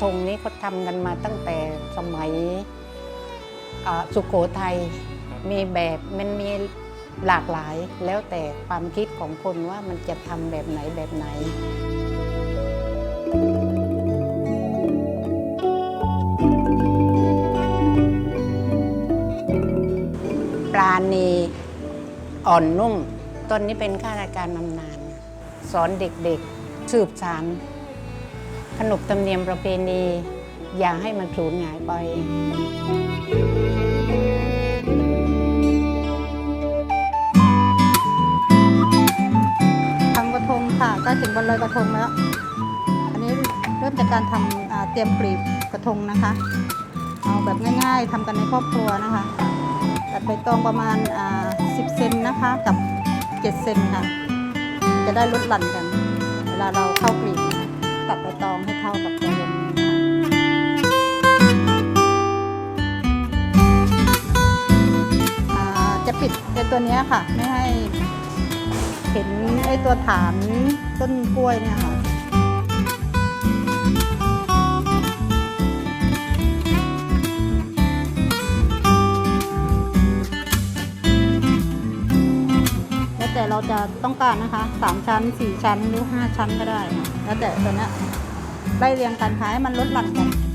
ทงนี้เขาทำกันมาตั้งแต่สมัยอ่าสุโขทัยมีแบบมันมีหลากหลายแล้วแต่ความคิดของคนว่ามันจะทำแบบไหนแบบไหน ปลาณีอ่อนนุ่มต้นนี้เป็นข้าราชการบำนาญสอนเด็กๆ สืบสาร ขนบธรรมเนียมประเพณี อย่าให้มันสูญหายไปทำกระทงค่ะใกล้ถึงวันลอยกระทงแล้ว อันนี้เริ่มจากการทำเตรียมกลีบกระทงนะคะ เอาแบบง่ายๆทำกันในครอบครัวนะคะตัดใบตองประมาณ 10 เซนนะคะ กับ 7 เซนค่ะ จะได้ลดหลั่นกัน เวลาเราเข้ากลีบ ตองให้เท่ากับตัววงนะคะอ่าจะปิดในตัวเนี้ยค่ะ ไม่ให้เห็นไอ้ตัวฐานต้นกล้วยเนี่ยค่ะแล้วแต่เราจะต้องการนะคะสามชั้นสี่ชั้นหรือห้าชั้นก็ได้ค่ะแล้วแต่ตัวนี้ ไล่เรียงกันค่ะให้มันลดหลั่นกัน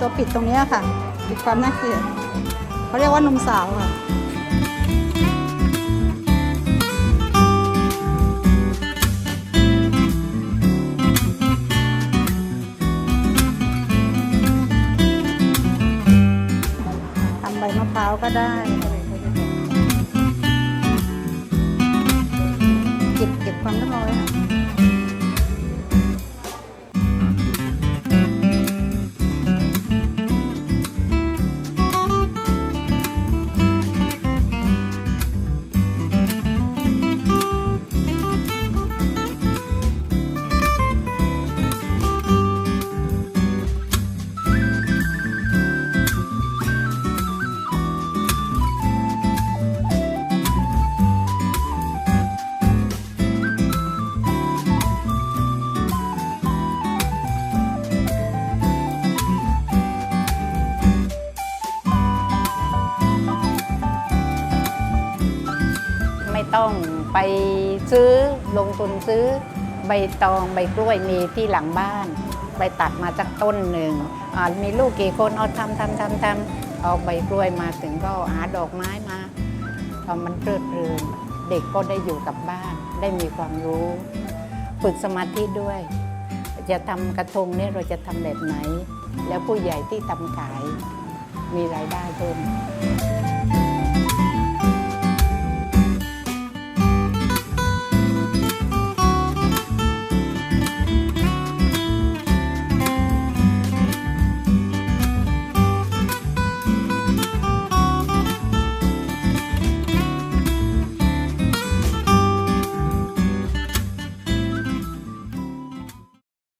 ตัวปิดตรงนี้ค่ะ ปิดความน่าเกลียดเขาเรียกว่านมสาวค่ะทำใบมะพร้าวก็ได้ ต้องไปซื้อลงทุนซื้อ ใบตองใบกล้วยมีที่หลังบ้าน ไปตัดมาจากต้นหนึ่งมีลูกกี่คนเอาทำทำทำทำเอาใบกล้วยมาถึงก็หาดอกไม้มาพอมันเพลิดเพลินเด็กก็ได้อยู่กับบ้าน ได้มีความรู้ฝึกสมาธิด้วย จะทำกระทงเนี่ยเราจะทำแบบไหน แล้วผู้ใหญ่ที่ทำขายมีรายได้เพิ่ม